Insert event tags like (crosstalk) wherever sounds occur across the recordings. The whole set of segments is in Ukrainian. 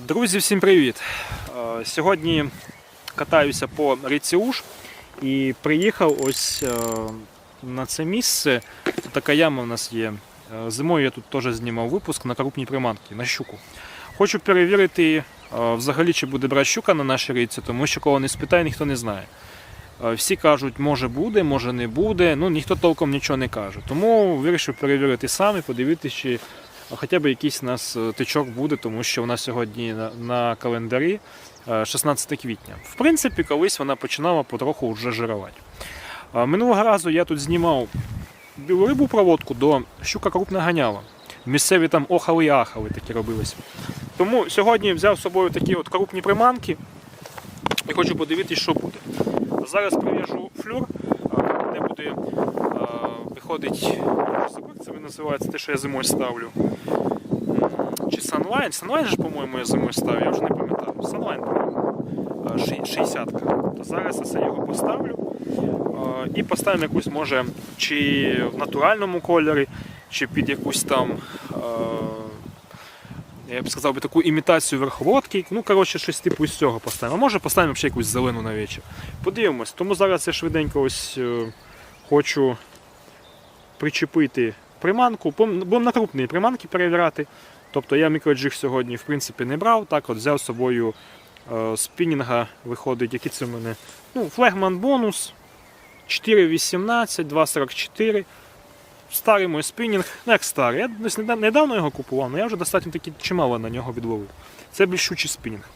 Друзі, всім привіт! Е, Сьогодні катаюся по річці Уж і приїхав ось е, на це місце. Тут така яма в нас є. Е, Зимою я тут теж знімав випуск на крупні приманки, на щуку. Хочу перевірити взагалі, чи буде брати щука на нашій річці, тому що кого не спитає, ніхто не знає. Всі кажуть, може буде, може не буде. Ну ніхто толком нічого не каже. Тому вирішив перевірити сам і подивитися, чи хоча б якийсь у нас е, тичок буде, тому що нас сьогодні на, на календарі е, 16 квітня. В принципі, колись вона починала потроху вже жирувати. Е, Минулого разу я тут знімав білу рибу проводку до щука крупна ганяла. Місцеві там охали і ахали такі робились. Тому сьогодні взяв з собою такі от крупні приманки і хочу подивитися, що буде. Зараз прив'яжу флюр, е, де буде е, виходить, як це називається, те, що я зимою ставлю. Чи Sunline? Sunline же, по-моєму, я зимою ставив, я вже не пам'ятаю. Sunline, по-моєму. Е, ши- 60 То зараз я його поставлю. І поставимо якусь, може, чи в натуральному кольорі, чи під якусь там. Я б сказав би таку імітацію верховодки. Ну, коротше, щось типу з цього поставимо. А може поставимо ще якусь зелену на вечір. Подивимось. Тому зараз я швиденько ось е, хочу причепити приманку. Будемо на крупні приманки перевіряти. Тобто я мікроджиг сьогодні в принципі не брав. Так от взяв з собою е, спінінга, виходить, які це в мене. Ну, флегман бонус 4.18, 2.44. Старий мій спінінг, ну як старий. Я недавно його купував, але я вже достатньо таки чимало на нього відловив. Це більшучий спінінг.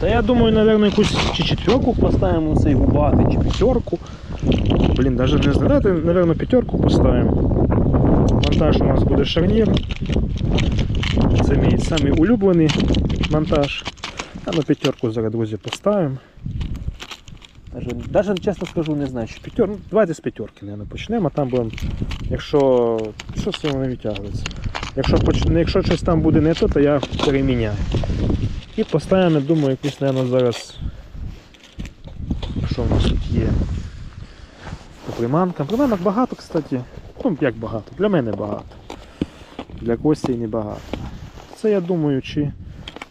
Та я думаю, напевно, якусь чи четверку поставимо цей губати, чи п'ятерку. Блін, навіть не знаю, напевно, п'ятерку поставимо. Монтаж у нас буде шарнір. Це мій самий улюблений монтаж. А на п'ятерку зараз, друзі, поставимо. Даже чесно скажу, не знаю, чи п'ятер. Ну, давайте з п'ятерки, мабуть, почнемо, а там будемо. Якщо. Що з цим не відтягується? Якщо, поч... ну, якщо щось там буде не то, то я переміняю. І поставимо, думаю, якусь, мабуть, зараз. Що в нас тут є? По приманкам. Приманок багато, кстати. Ну, як багато? Для мене багато. Для Кості не багато. Це я думаю, чи.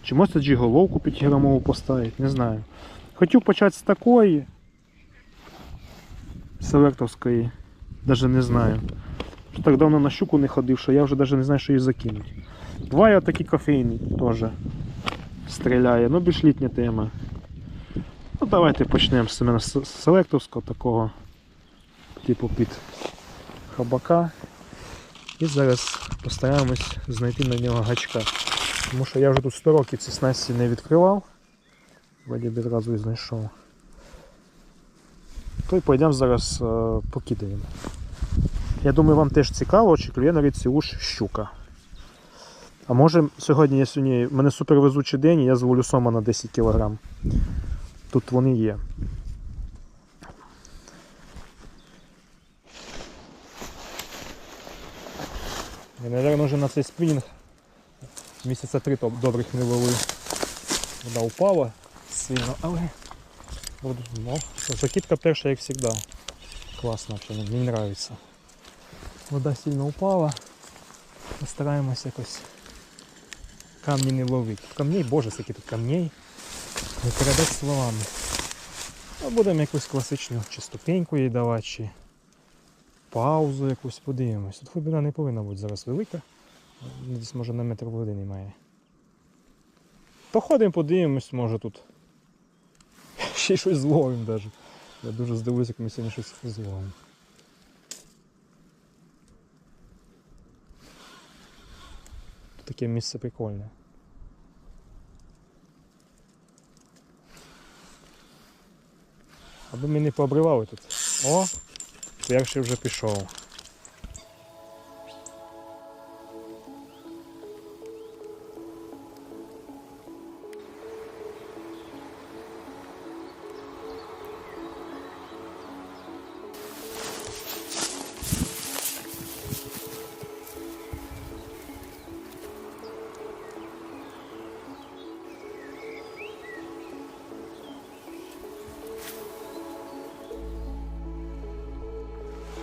Чи можна джиголовку 5 грамову поставити, не знаю. Хотів почати з такої селектовської, навіть не знаю. Так давно на щуку не ходив, що я вже навіть не знаю, що її закинути. Буває такі кофейні теж стріляє, ну більш літня тема. Ну давайте почнемо з з такого, типу під хабака. І зараз постараємось знайти на нього гачка. Тому що я вже тут 100 років ці снасті не відкривав. Вроді би одразу і знайшов. То й пойдемо зараз е, покидаємо. Я думаю, вам теж цікаво, чи клює на річці уж щука. А може сьогодні я сьогодні. в мене супервезучий день, і я зволю сома на 10 кг. Тут вони є. Я, мабуть, вже на цей спінінг місяця три добрих не ловив. Вода упала сильно, але ну, закидка перша, як завжди. Класно, мені подобається. Вода сильно упала. Постараємось якось камні не ловити. Камней, боже, скільки тут камней. Не передати словами. А будемо якусь класичну чи ступеньку їй давати, чи паузу якусь подивимось. Тут глибина не повинна бути зараз велика. Десь може на метр води немає. Походимо, подивимось, може тут. (laughs) Ще щось зловимо навіть. Я дуже здивуюся, як ми сьогодні щось зловимо. Тут таке місце прикольне. Аби ми не пообривали тут. О! Перший вже пішов.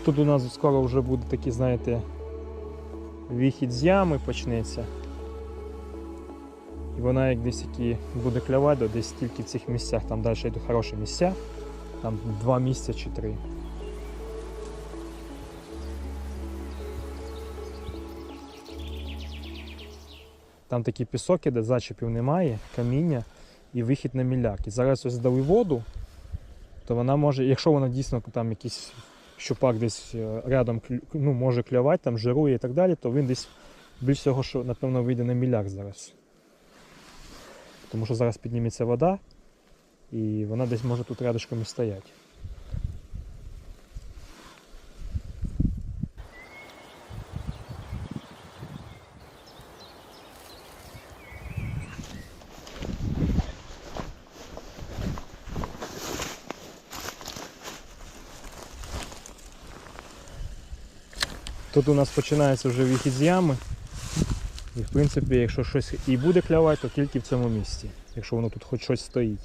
Тут у нас скоро вже буде такий, знаєте, вихід з ями почнеться. І вона як десь які буде клювати, то десь тільки в цих місцях, там далі йдуть хороші місця, там два місця чи три. Там такі пісоки, де зачепів немає, каміння і вихід на міляк. І зараз ось дали воду, то вона може, якщо вона дійсно там якийсь щупак десь е, рядом ну, може клювати, там жирує і так далі, то він десь більш всього, що напевно вийде на міляк зараз. Тому що зараз підніметься вода, і вона десь може тут рядочком і стояти. Тут у нас починається вже вихід з ями. І в принципі, якщо щось і буде клявати, то тільки в цьому місці, якщо воно тут хоч щось стоїть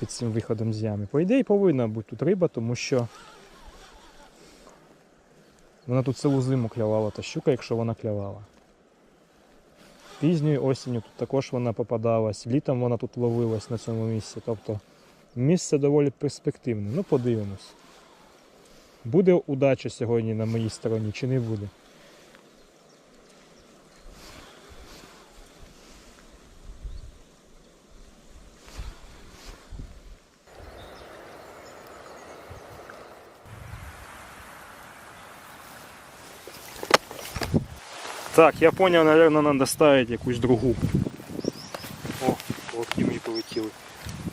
під цим виходом з ями. По ідеї повинна бути тут риба, тому що вона тут цілу зиму клявала та щука, якщо вона клявала. Пізньою осінню тут також вона попадалась, літом вона тут ловилась на цьому місці. Тобто місце доволі перспективне. Ну подивимось. Буде удача сьогодні на моїй стороні чи не буде? Так, я понял, наверное, надо ставить якусь другу. О, ловки мої полетіли.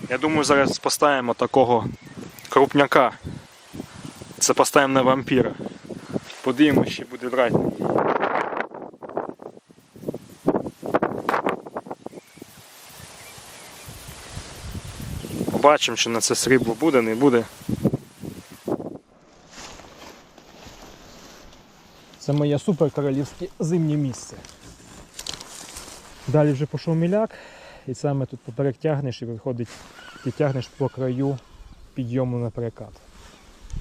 Я думаю, зараз поставимо такого крупняка. Це поставимо на вампіра. Подивимось, чи буде брати. Побачимо, чи на це срібло буде, не буде. Це моє супер королівське зимнє місце. Далі вже пішов міляк, і саме тут поперек тягнеш і виходить, ти тягнеш по краю підйому на перекат.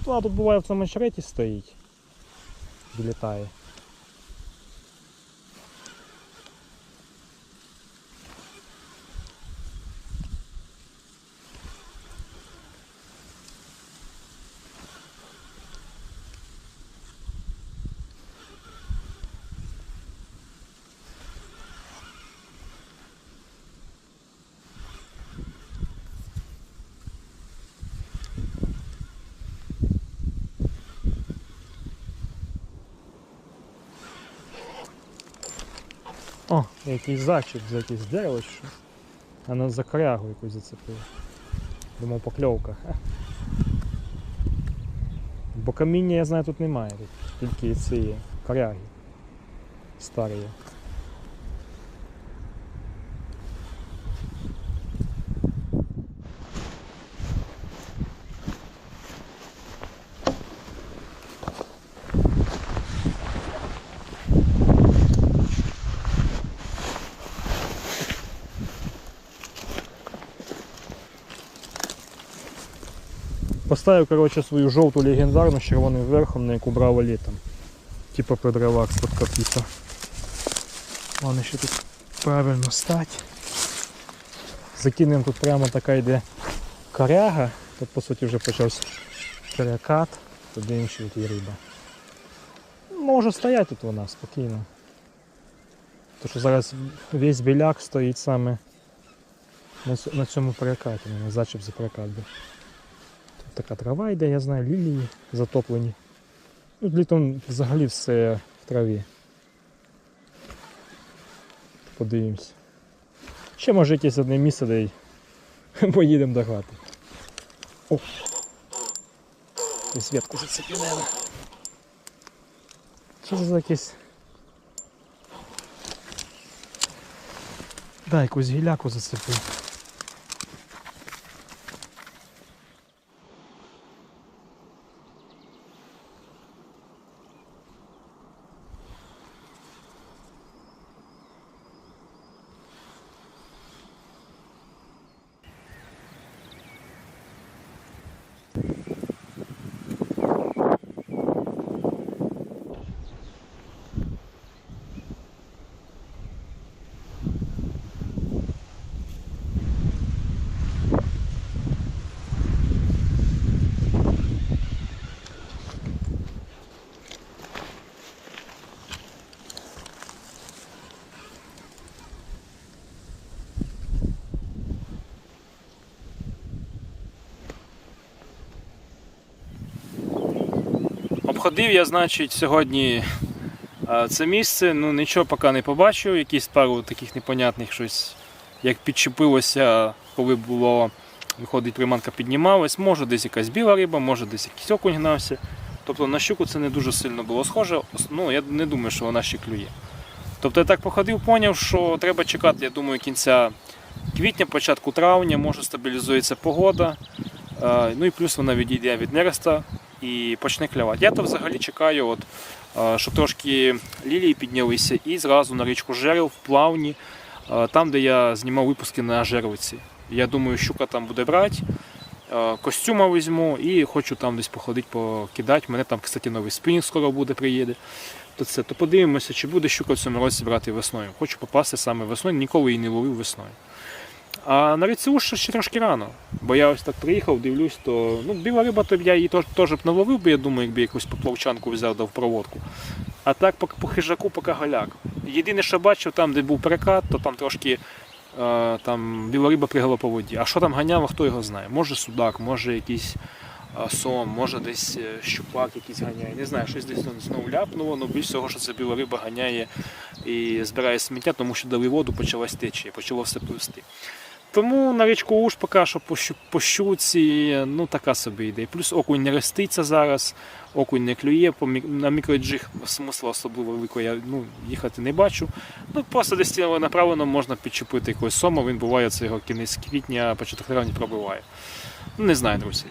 Ну, а тут буває в цьому очереті стоїть. Вилітає. О, якийсь зачіп за якесь дерево що. А за корягу якусь зацепила. Думав покльовка. Бо каміння я знаю тут немає. Тільки ці коряги. Старі. Поставив коротше, свою жовту легендарну з червоним верхом, на яку брав літом. Типа продривак з-под капіта. Ладно, ще тут правильно стать. Закинемо тут прямо така йде коряга. Тут по суті вже почався перекат. Подивимося, що тут є риба. Може стояти тут вона спокійно. Тому що зараз весь біляк стоїть саме на цьому перекаті, на зачеп за перекат. був. Така трава йде, я знаю, лілії затоплені. Ну, літом взагалі все в траві. Подивимось. Ще може якесь одне місце, де й (laughs) поїдемо до хати. О! Десь ветку зацепили. Що це за якесь? Да, якусь гіляку зацепив. Обходив я, значить, сьогодні е, це місце, ну нічого поки не побачив, якісь пару таких непонятних щось, як підчепилося, коли було, виходить, приманка піднімалась, може десь якась біла риба, може десь якийсь окунь гнався. Тобто на щуку це не дуже сильно було схоже. Ну, я не думаю, що вона ще клює. Тобто я так походив, поняв, що треба чекати, я думаю, кінця квітня, початку травня, може стабілізується погода. Е, Ну і плюс вона відійде від нереста і почне клювати. Я то взагалі чекаю, от, е, щоб трошки лілії піднялися і зразу на річку Жерел в плавні, е, там, де я знімав випуски на Жервиці. Я думаю, щука там буде брати. Е, Костюма візьму і хочу там десь походити, покидати. У мене там, кстати, новий спінінг скоро буде, приїде. То, це, то подивимося, чи буде щука в цьому році брати весною. Хочу попасти саме весною, ніколи її не ловив весною. А на ріці ще трошки рано. Бо я ось так приїхав, дивлюсь, то ну, біла риба, то я її теж, б не ловив, би, я думаю, якби якусь поплавчанку взяв дав проводку. А так по, по хижаку, поки голяк. Єдине, що бачив, там, де був перекат, то там трошки е, там біла риба пригала по воді. А що там ганяв, хто його знає. Може судак, може якийсь е, сом, може десь е, щупак якийсь ганяє. Не знаю, щось десь знову ляпнуло, але більш всього, що це біла риба ганяє і збирає сміття, тому що дали воду, почалась течія, почало все пливсти. Тому на річку Уж поки що по, щуці, ну така собі йде. Плюс окунь не роститься зараз, окунь не клює, на мікроджиг смисла особливо великого я ну, їхати не бачу. Ну просто десь направлено можна підчепити якогось сома, він буває це його кінець квітня, початок травня пробиває. Не знаю, друзі.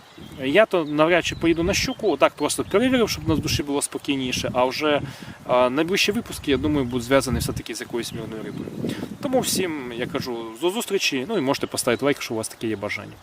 Я то навряд чи поїду на щуку, отак просто перевірив, щоб нас душі було спокійніше, а вже найближчі випуски, я думаю, будуть зв'язані все-таки з якоюсь мірною рибою. Тому всім я кажу до зустрічі. Ну і можете поставити лайк, якщо у вас таке є бажання.